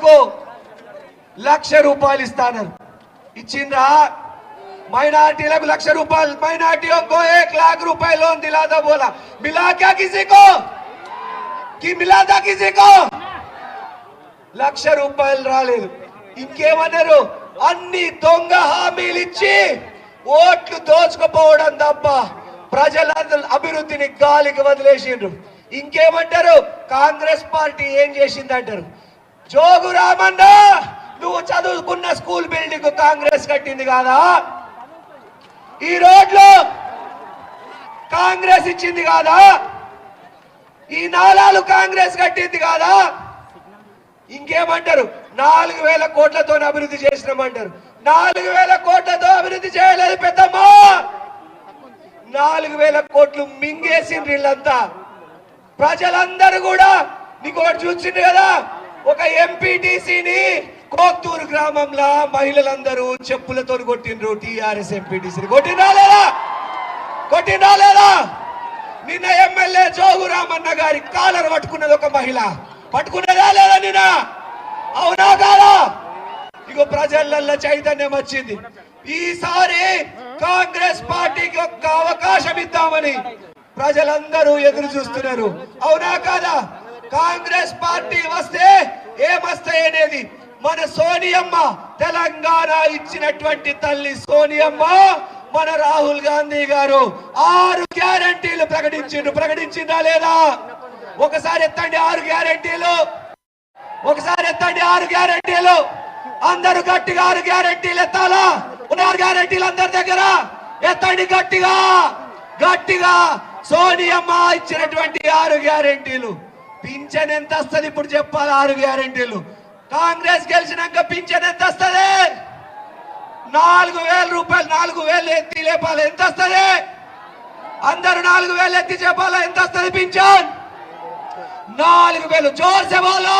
మహిళలకు లక్ష రూపాయలు ఇస్తానని. ఇచ్చిండ్రా? మైనార్టీలకు లక్ష రూపాయలు. మైనార్టీ को एक लाख रुपए लोन दिला था बोला मिला లక్ష రూపాయలు రాలేదు. ఇంకేమన్నారు? అన్ని దొంగ హామీలు ఇచ్చి ఓట్లు దోచుకుపోవడం తప్ప ప్రజలందరూ అభివృద్ధిని గాలికి వదిలేసిండ్రు. ఇంకేమంటారు? కాంగ్రెస్ పార్టీ ఏం చేసిందంటారు? జోగు రామన్న నువ్వు చదువుకున్న స్కూల్ బిల్డింగ్ కాంగ్రెస్ కట్టింది కాదా? ఈ రోడ్లు కాంగ్రెస్ ఇచ్చింది కాదా? ఈ నాలాలు కాంగ్రెస్ కట్టింది కాదా? ఇంకేమంటారు? నాలుగు వేల కోట్లతో అభివృద్ధి చేసినామంటారు. నాలుగు వేల కోట్లతో అభివృద్ధి చేయలేదు పెద్దమ్మా! నాలుగు వేల కోట్లు మింగేసిండ్రు వీళ్ళంతా. ప్రజలందరూ కూడా నీకు ఒకటి చూసిండు కదా ఒక ఎంపీటీసీని కోత్తూరు గ్రామంలో మహిళలందరూ చెప్పులతో కొట్టిండ్రు టీఆర్ఎస్ ఎంపీటీసీని కొట్టినా లేదా? కొట్టినా లేదా? నిన్న ఎమ్మెల్యే జోగురామన్న గారి కాలర్ పట్టుకున్నది ఒక మహిళ. పట్టుకున్నదా లేదా నిన్న? అవునా కాదా? ఇక ప్రజలల్లో చైతన్యం వచ్చింది. ఈసారి కాంగ్రెస్ పార్టీకి ఒక్క అవకాశం ఇద్దామని ప్రజలందరూ ఎదురు చూస్తున్నారు. అవునా కాదా? కాంగ్రెస్ పార్టీ వస్తే ఏమస్తాయి అనేది మన సోనియమ్మ తెలంగాణ ఇచ్చినటువంటి తల్లి సోనియమ్మ మన రాహుల్ గాంధీ గారు ఆరు గ్యారంటీలు ప్రకటించిండు. ప్రకటించిందా లేదా? ఒకసారి ఎత్తండి ఆరు గ్యారంటీలు. ఒకసారి ఎత్తండి ఆరు గ్యారంటీలు. అందరూ గట్టిగా ఆరు గ్యారంటీలు ఎత్తాలా? ఉన్నారు గ్యారంటీలు అందరి దగ్గర? ఎత్తండి గట్టిగా. గట్టిగా సోనియమ్మ ఇచ్చినటువంటి ఆరు గ్యారంటీలు. పింఛన్ ఎంత వస్తుంది ఇప్పుడు చెప్పాలి ఆరు గ్యారంటీలు కాంగ్రెస్ గెలిచినాక పింఛన్ ఎంత వస్తుంది నాలుగు వేల రూపాయలు నాలుగు వేలు ఎత్తి లేపాలి ఎంత వస్తుంది అందరూ నాలుగు వేలు ఎత్తి చెప్పాలి ఎంత వస్తుంది పింఛన్ నాలుగు వేలు జోర్సే బోలో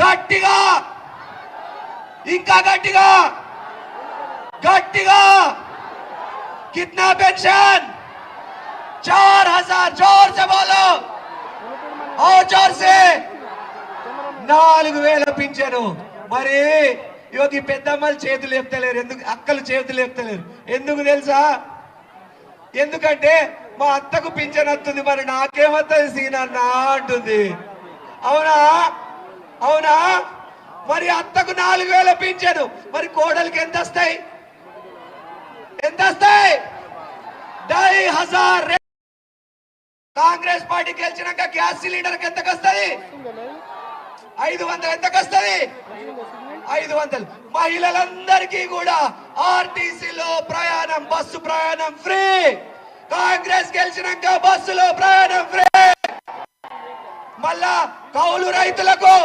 గట్టిగా ఇంకా గట్టిగా గట్టిగా कितना पेंशन चार हजार जोर से बोलो ఛాన్సే నాలుగు వేల పింఛను మరి ఇవాళ పెద్దమ్మలు చేతులు ఎత్తలేరు ఎందుకు? అక్కలు చేతులు ఎత్తలేరు ఎందుకు తెలుసా? ఎందుకంటే మా అత్తకు పింఛన్ వస్తుంది. మరి నాకేమవుతుంది సీనన్నా అంటుంది. అవునా? అవునా? మరి అత్తకు నాలుగు వేల పింఛను మరి కోడలికి ఎంత వస్తాయి? ఎంత వస్తాయి? డై హజార్ కాంగ్రెస్ పార్టీ గెలిచినాక గ్యాస్ సిలిండర్ ఎంతకు వస్తుంది ఐదు వందలు ఎంతకు వస్తుంది ఐదు వందలు. మహిళలందరికీ కూడా ఆర్టీసీలో ప్రయాణం బస్సు ప్రయాణం ఫ్రీ. కాంగ్రెస్ గెలిచినాక బస్సులో ప్రయాణం ఫ్రీ. మళ్ళా కౌలు రైతులకు.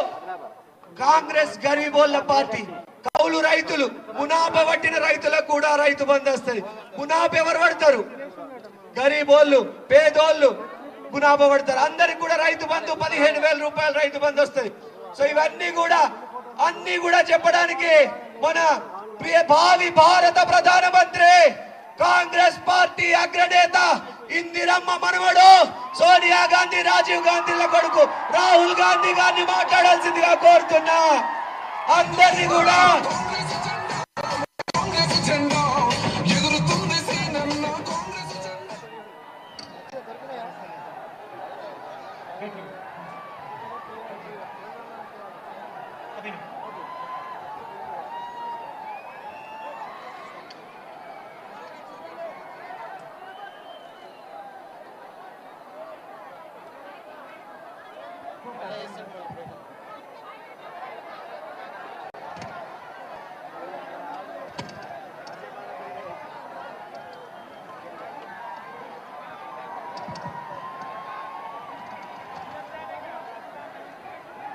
కాంగ్రెస్ గరీబోళ్ళ పార్టీ. కౌలు రైతులు మునాబ పట్టిన రైతులకు కూడా రైతు బంధు వస్తుంది. మునాబ్ ఎవరు పడతారు? గరీబోళ్ళు పేదోళ్ళు. పడతారు అందరికి కూడా రైతు బంధు పదిహేను వేల రూపాయలు రైతు బంధు వస్తుంది. సో ఇవన్నీ కూడా అన్ని కూడా చెప్పడానికి మన భావి భారత ప్రధానమంత్రి కాంగ్రెస్ పార్టీ అగ్రనేత ఇందిరమ్మ మనవడు సోనియా గాంధీ రాజీవ్ గాంధీల కొడుకు రాహుల్ గాంధీ గారిని మాట్లాడాల్సిందిగా కోరుతున్నా. అందరినీ కూడా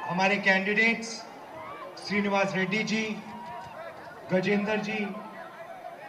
हमारे कैंडिडेट्स श्रीनिवास रेड्डी जी गजेंद्र जी